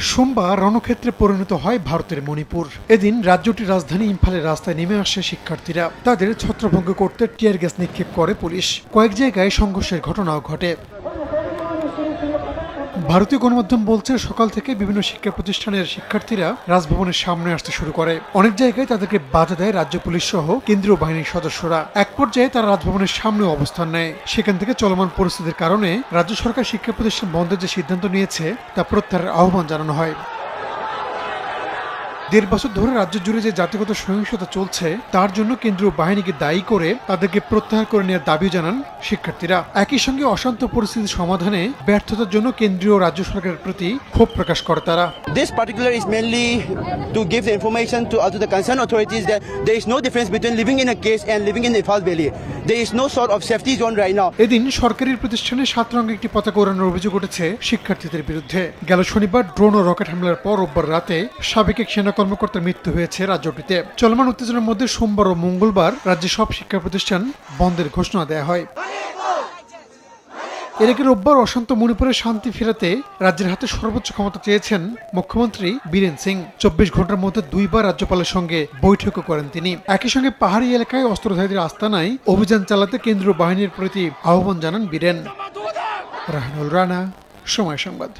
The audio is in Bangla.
সোমবার রণক্ষেত্রে পরিণত হয় ভারতের মণিপুর। এদিন রাজ্যটির রাজধানী ইম্ফালের রাস্তায় নেমে আসে শিক্ষার্থীরা। তাদের ছত্রভঙ্গ করতে টিয়ার গ্যাস নিক্ষেপ করে পুলিশ। কয়েক জায়গায় সংঘর্ষের ঘটনাও ঘটে। ভারতীয় গণমাধ্যম বলছে, সকাল থেকে বিভিন্ন শিক্ষা প্রতিষ্ঠানের শিক্ষার্থীরা রাজভবনের সামনে আসতে শুরু করে। অনেক জায়গায় তাদেরকে বাধা দেয় রাজ্য পুলিশ সহ কেন্দ্রীয় বাহিনীর সদস্যরা। এক পর্যায়ে তারা রাজভবনের সামনে অবস্থান নেয়। সেখান থেকে চলমান পরিস্থিতির কারণে রাজ্য সরকার শিক্ষা প্রতিষ্ঠান বন্ধের যে সিদ্ধান্ত নিয়েছে, তা প্রত্যাহারের আহ্বান জানানো হয়। দেড় বছর ধরে রাজ্য জুড়ে যে জাতিগত সহিংসতা চলছে, তার জন্য কেন্দ্রীয় বাহিনীকে দায়ী করে তাদেরকে প্রত্যাহার করে নেওয়ার দাবি জানান শিক্ষার্থীরা। একই সঙ্গে অশান্ত পরিস্থিতি সমাধানে ব্যর্থতার জন্য কেন্দ্রীয় রাজ্য সরকারের প্রতি ক্ষোভ প্রকাশ করে তারা। This particular mainly to give information to all to the concern authorities that there is no difference between living in a case and living in Imphal valley এদিন সরকারি প্রতিষ্ঠানে সাত রঙের একটি পতাকা ওড়ানোর অভিযোগ উঠেছে শিক্ষার্থীদের বিরুদ্ধে। গেল শনিবার ড্রোন ও রকেট হামলার পর রোববার রাতে সাবেক এক সেনা কর্মকর্তার মৃত্যু হয়েছে রাজ্যটিতে। চলমান উত্তেজনার মধ্যে সোমবার ও মঙ্গলবার রাজ্যের সব শিক্ষা প্রতিষ্ঠান বন্ধের ঘোষণা দেওয়া হয়। এর আগে রোববার অশান্ত মণিপুরের শান্তি ফেরাতে রাজ্যের হাতে সর্বোচ্চ ক্ষমতা চেয়েছেন মুখ্যমন্ত্রী বীরেন সিং। চব্বিশ ঘণ্টার মধ্যে দুইবার রাজ্যপালের সঙ্গে বৈঠকও করেন তিনি। একই সঙ্গে পাহাড়ি এলাকায় অস্ত্রধারীদের আস্তানায় অভিযান চালাতে কেন্দ্রীয় বাহিনীর প্রতি আহ্বান জানান বীরেন। রাহানুল রানা, সময় সংবাদ।